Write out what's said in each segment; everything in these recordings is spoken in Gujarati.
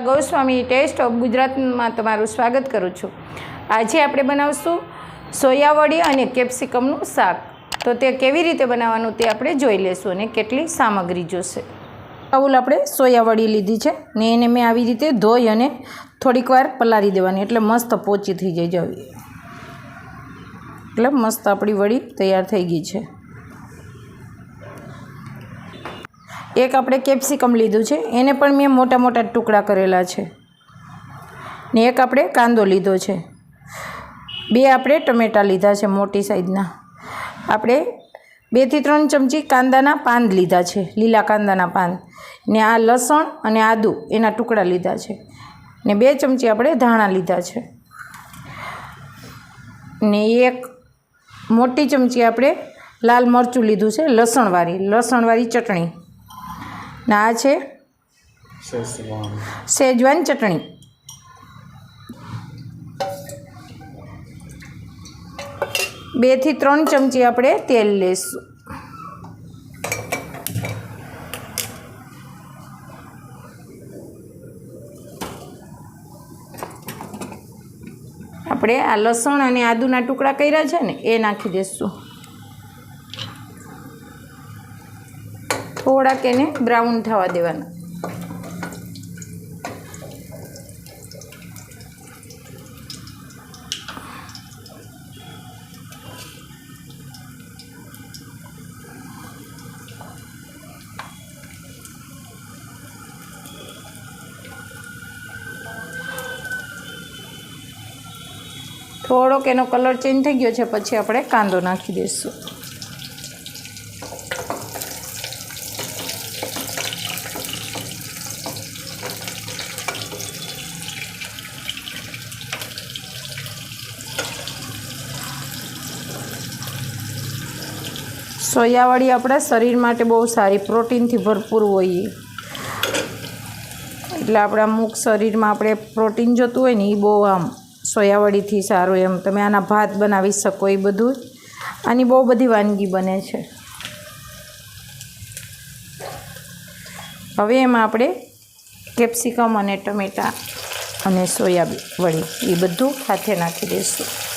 ગોસ્વામી ટેસ્ટ ઓફ ગુજરાતમાં તમારું સ્વાગત કરું છું. આજે આપણે બનાવશું સોયાવડી અને કેપ્સિકમનું શાક. તો તે કેવી રીતે બનાવવાનું તે આપણે જોઈ લેશું અને કેટલી સામગ્રી જોશે. બાઉલ આપણે સોયાવડી લીધી છે ને એને મેં આવી રીતે ધોઈ અને થોડીક વાર પલાળી દેવાની, એટલે મસ્ત પોચી થઈ જાય જવી એટલે મસ્ત આપણી વડી તૈયાર થઈ ગઈ છે. એક આપણે કેપ્સિકમ લીધું છે, એને પણ મેં મોટા મોટા ટુકડા કરેલા છે. ને એક આપણે કાંદો લીધો છે. બે આપણે ટમેટાં લીધા છે મોટી સાઈઝના. આપણે બેથી ત્રણ ચમચી કાંદાના પાન લીધા છે, લીલા કાંદાના પાન. ને આ લસણ અને આદું એના ટુકડા લીધા છે. ને બે ચમચી આપણે ધાણા લીધા છે. ને એક મોટી ચમચી આપણે લાલ મરચું લીધું છે, લસણવાળી લસણવાળી ચટણી. ને છે? સેજવાન ચટણી. બેથી ત્રણ ચમચી આપણે તેલ લેશું. આપણે આ લસણ અને આદુના ટુકડા કર્યા છે ને, એ નાખી દઈશું થોડાક એને બ્રાઉન થવા દેવાના. થોડોક એનો કલર ચેન્જ થઈ ગયો છે, પછી આપણે કાંદો નાખી દઈશું. સોયાવડી આપણા શરીર માટે બહુ સારી, પ્રોટીનથી ભરપૂર હોઈએ. એટલે આપણા અમુક શરીરમાં આપણે પ્રોટીન જોતું હોય ને એ બહુ આમ સોયાવાળીથી સારું એમ. તમે આના ભાત બનાવી શકો એ બધું. આની બહુ બધી વાનગી બને છે. હવે એમાં આપણે કેપ્સિકમ અને ટમેટાં અને સોયાબીન વડી એ બધું સાથે નાખી દઈશું.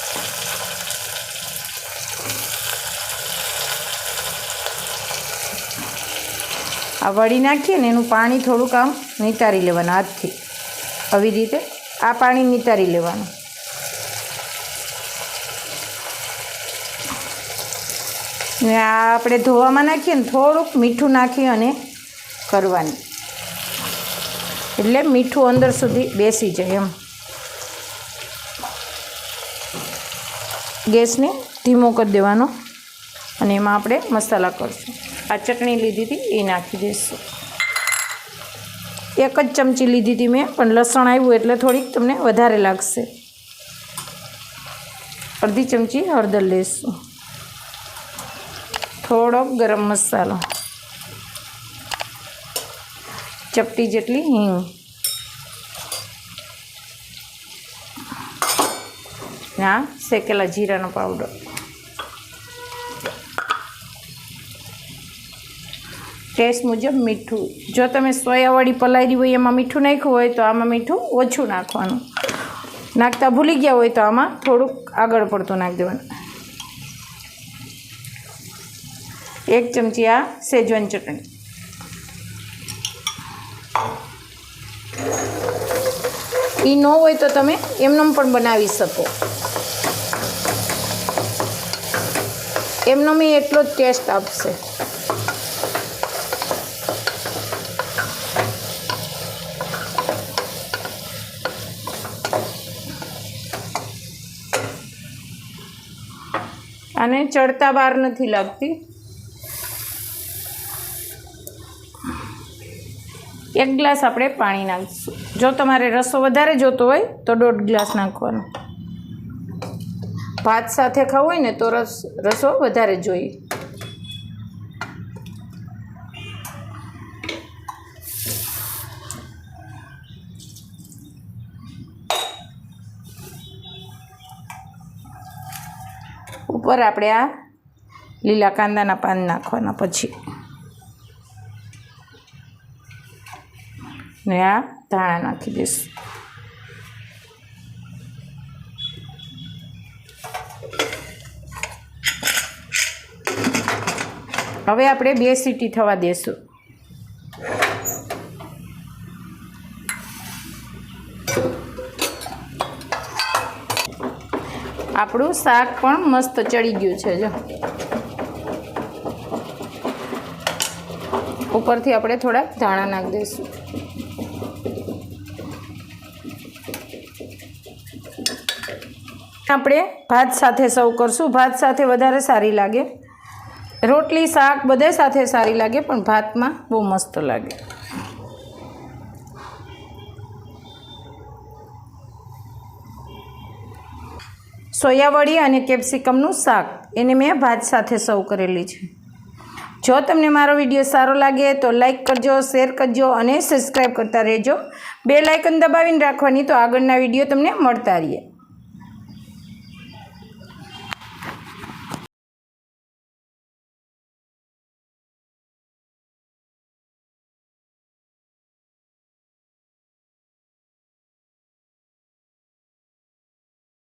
આ વળી નાખીએ ને એનું પાણી થોડુંક આમ નિતારી લેવાનું, હાથથી. આવી રીતે આ પાણી નિતારી લેવાનું. ને આ આપણે ધોવામાં નાખીએ ને થોડુંક મીઠું નાખી અને કરવાની. એટલે મીઠું અંદર સુધી બેસી જાય એમ. ગેસને ધીમો કરી દેવાનો અને એમાં આપણે મસાલા કરશું. આ ચટણી લીધી હતી એ નાખી દઈશું એક જ ચમચી લીધી હતી મેં પણ લસણ આવ્યું એટલે થોડીક તમને વધારે લાગશે। અડધી ચમચી હળદર લઈશું થોડોક ગરમ મસાલો। ચપટી જેટલી હિંગ। ના, શેકેલા જીરાનો પાવડર ટેસ્ટ મુજબ મીઠું. જો તમે સોયાવાળી પલાળી હોય, એમાં મીઠું નાખ્યું હોય, તો આમાં મીઠું ઓછું નાખવાનું. નાખતા ભૂલી ગયા હોય, તો આમાં થોડુંક આગળ પડતું નાખી દેવાનું. એક ચમચી આ સેજવાન ચટણી. એ ન હોય તો તમે એમનેમ પણ બનાવી શકો. એમનો મેં એટલો જ ટેસ્ટ આપશે. અને ચડતા બાર નથી લાગતી. એક ગ્લાસ આપણે પાણી નાખીશું. જો તમારે રસો વધારે જોતો હોય તો દોઢ ગ્લાસ નાખવાનો. ભાત સાથે ખાવું હોય ને તો રસ, રસો વધારે જોઈએ. ઉપર આપણે આ લીલા કાંદાના પાન નાખવાના પછી. ને આ ધાણા નાખી દઈશું. હવે આપણે બે સીટી થવા દેશું. આપણું શાક પણ મસ્ત ચડી ગયું છે, જો. ઉપરથી આપણે થોડા ધાણા નાખી દઈશું. આપણે ભાત સાથે સર્વ કરશું. ભાત સાથે વધારે સારી લાગે. રોટલી, શાક, બધે સાથે સારી લાગે, પણ ભાતમાં બહુ મસ્ત લાગે. સોયાવડી અને કેપ્સિકમનું શાક. એને મેં ભાત સાથે સર્વ કરેલી છે. જો તમને મારો વીડિયો સારો લાગે તો લાઇક કરજો, શેર કરજો અને સબસ્ક્રાઈબ કરતા રહેજો. બે લાઇકન દબાવીને રાખવાની તો આગળના વીડિયો તમને મળતા રહીએ.